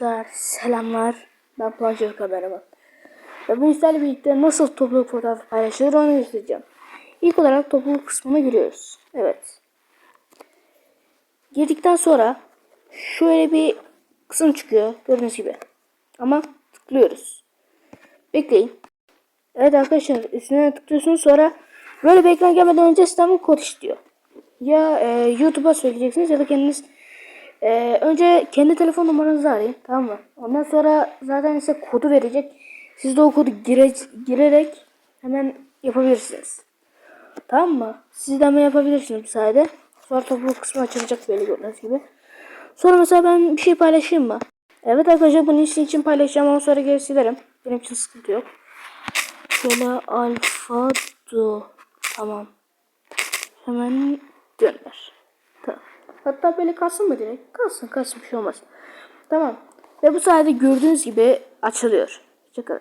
Arkadaşlar selamlar. Ben Planşör Kameraman. Ve bu sizlerle birlikte nasıl topluluk fotoğrafı paylaşılır onu göstereceğim. İlk olarak topluluk kısmına giriyoruz. Evet. Girdikten sonra şöyle bir kısım çıkıyor gördüğünüz gibi. Ama tıklıyoruz. Bekleyin. Evet arkadaşlar üstüne tıklıyorsunuz sonra böyle bir ekran gelmeden önce bir kod istiyor. Ya e, YouTube'a söyleyeceksiniz ya da kendiniz ee, önce kendi telefon numaranızı arayın tamam mı? Ondan sonra zaten size kodu verecek. Siz de o kodu gire, girerek hemen yapabilirsiniz. Tamam mı? Siz de hemen yapabilirsiniz bu sayede. Sonra topluluk kısmı açılacak böyle gördüğünüz gibi. Sonra mesela ben bir şey paylaşayım mı? Evet arkadaşlar bunu için, için paylaşacağım ama sonra geri silerim. Benim için sıkıntı yok. Şöyle alfa do. Tamam. Hemen gönder. Tamam. Hatta böyle kalsın mı direkt? Kalsın kalsın bir şey olmaz. Tamam. Ve bu sayede gördüğünüz gibi açılıyor. Hoşçakalın.